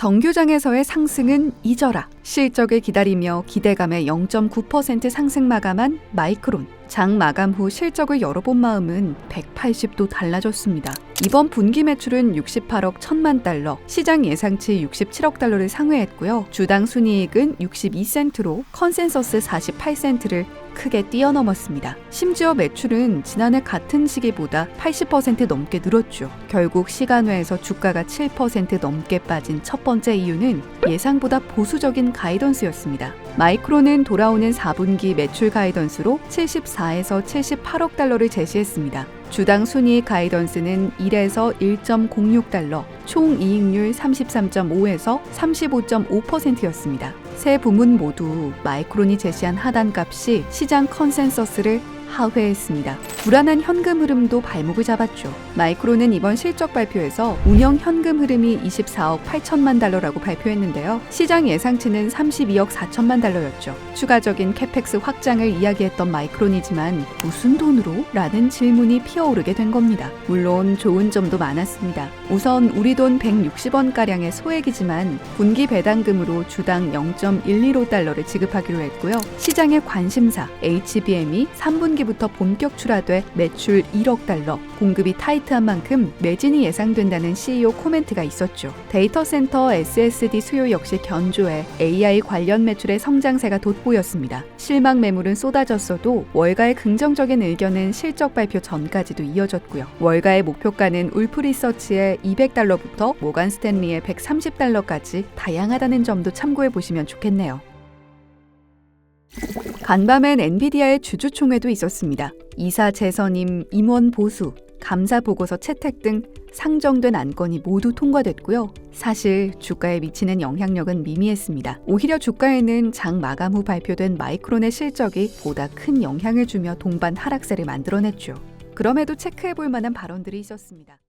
정규장에서의 상승은 잊어라. 실적을 기다리며 기대감에 0.9% 상승 마감한 마이크론. 장 마감 후 실적을 열어본 마음은 180도 달라졌습니다. 이번 분기 매출은 68억 1천만 달러, 시장 예상치 67억 달러를 상회했고요. 주당 순이익은 62센트로 컨센서스 48센트를 크게 뛰어넘었습니다. 심지어 매출은 지난해 같은 시기보다 80% 넘게 늘었죠. 결국 시간외에서 주가가 7% 넘게 빠진 첫 번째 이유는 예상보다 보수적인 가이던스였습니다. 마이크로는 돌아오는 4분기 매출 가이던스로 74 에서 78억 달러를 제시했습니다. 주당 순이익 가이던스는 1에서 1.06달러, 총 이익률 33.5에서 35.5%였습니다. 세 부문 모두 마이크론이 제시한 하단 값이 시장 컨센서스를 하회했습니다. 불안한 현금 흐름도 발목을 잡았죠. 마이크론은 이번 실적 발표에서 운영 현금 흐름이 24억 8천만 달러라고 발표했는데요. 시장 예상치는 32억 4천만 달러였죠. 추가적인 캐펙스 확장을 이야기했던 마이크론이지만 무슨 돈으로? 라는 질문이 피어오르게 된 겁니다. 물론 좋은 점도 많았습니다. 우선 우리 돈 160원가량의 소액이지만 분기 배당금으로 주당 0.115달러를 지급하기로 했고요. 시장의 관심사 HBM이 3분 기부터 본격 출하돼 매출 1억 달러, 공급이 타이트한 만큼 매진이 예상된다는 CEO 코멘트가 있었죠. 데이터 센터 SSD 수요 역시 견조해 AI 관련 매출의 성장세가 돋보였습니다. 실망 매물은 쏟아졌어도 월가의 긍정적인 의견은 실적 발표 전까지도 이어졌고요. 월가의 목표가는 울프 리서치의 200달러부터 모간 스탠리의 130달러까지 다양하다는 점도 참고해 보시면 좋겠네요. 간밤엔 엔비디아의 주주총회도 있었습니다. 이사 재선임, 임원 보수, 감사 보고서 채택 등 상정된 안건이 모두 통과됐고요. 사실 주가에 미치는 영향력은 미미했습니다. 오히려 주가에는 장 마감 후 발표된 마이크론의 실적이 보다 큰 영향을 주며 동반 하락세를 만들어냈죠. 그럼에도 체크해 볼 만한 발언들이 있었습니다.